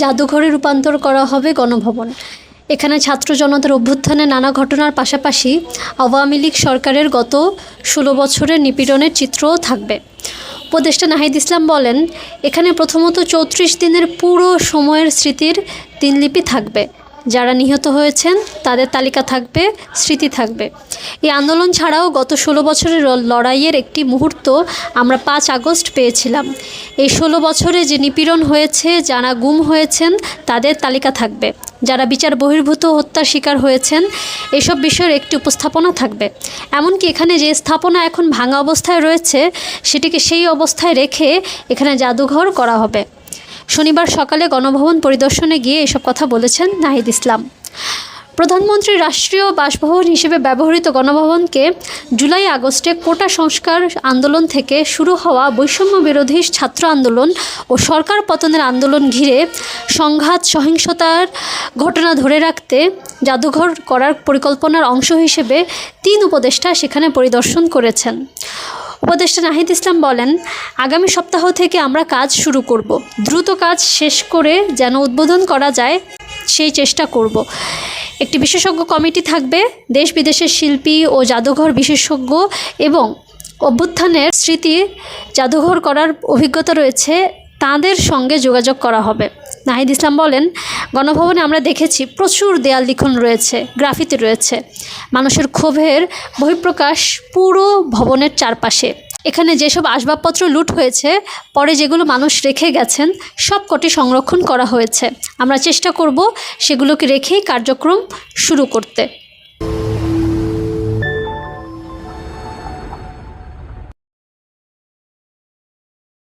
জাদুঘরে রূপান্তর করা হবে গণভবন। এখানে ছাত্র জনতার অভ্যুত্থানে নানা ঘটনার পাশাপাশি আওয়ামী লীগ সরকারের গত ষোলো বছরের নিপীড়নের চিত্রও থাকবে। উপদেষ্টা নাহিদ ইসলাম বলেন, এখানে প্রথমত চৌত্রিশ দিনের পুরো সময়ের স্মৃতির দিনলিপি থাকবে। যারা নিহত হয়েছেন, তাদের তালিকা থাকবে, স্মৃতি থাকবে। এই আন্দোলন ছাড়াও গত ষোলো বছরের লড়াইয়ের একটি মুহূর্ত আমরা পাঁচ আগস্ট পেয়েছিলাম। এই ষোলো বছরে যে নিপীড়ন হয়েছে, যারা গুম হয়েছেন, তাদের তালিকা থাকবে। যারা বিচার বহির্ভূত হত্যার শিকার হয়েছেন, এসব বিষয়ের একটি উপস্থাপনা থাকবে। এমনকি এখানে যে স্থাপনা এখন ভাঙা অবস্থায় রয়েছে, সেটিকে সেই অবস্থায় রেখে এখানে জাদুঘর করা হবে। শনিবার সকালে গণভবন পরিদর্শনে গিয়ে এসব কথা বলেছেন নাহিদ ইসলাম। প্রধানমন্ত্রী রাষ্ট্রীয় বাসভবন হিসেবে ব্যবহৃত গণভবনকে জুলাই আগস্টে কোটা সংস্কার আন্দোলন থেকে শুরু হওয়া বৈষম্য বিরোধী ছাত্র আন্দোলন ও সরকার পতনের আন্দোলন ঘিরে সংঘাত, সহিংসতার ঘটনা ধরে রাখতে জাদুঘর করার পরিকল্পনার অংশ হিসেবে তিন উপদেষ্টা সেখানে পরিদর্শন করেছেন। উপদেষ্টা নাহিদ ইসলাম বলেন, আগামী সপ্তাহ থেকে আমরা কাজ শুরু করব। দ্রুত কাজ শেষ করে যেন উদ্বোধন করা যায়, সেই চেষ্টা করব। একটি বিশেষজ্ঞ কমিটি থাকবে, দেশ বিদেশের শিল্পী ও জাদুঘর বিশেষজ্ঞ এবং অভ্যুত্থানের স্মৃতি জাদুঘর করার অভিজ্ঞতা রয়েছে। তাদের সঙ্গে যোগাযোগ করা হবে। নাহিদ ইসলাম বলেন, গণভবনে আমরা দেখেছি প্রচুর দেয়াল লিখন রয়েছে, গ্রাফিতি রয়েছে। মানুষের ক্ষোভের বহিঃপ্রকাশ পুরো ভবনের চারপাশে। এখানে যেসব আসবাবপত্র লুট হয়েছে, পরে যেগুলো মানুষ রেখে গেছেন সব কটি সংরক্ষণ করা হয়েছে। আমরা চেষ্টা করব সেগুলোকে রেখেই কার্যক্রম শুরু করতে।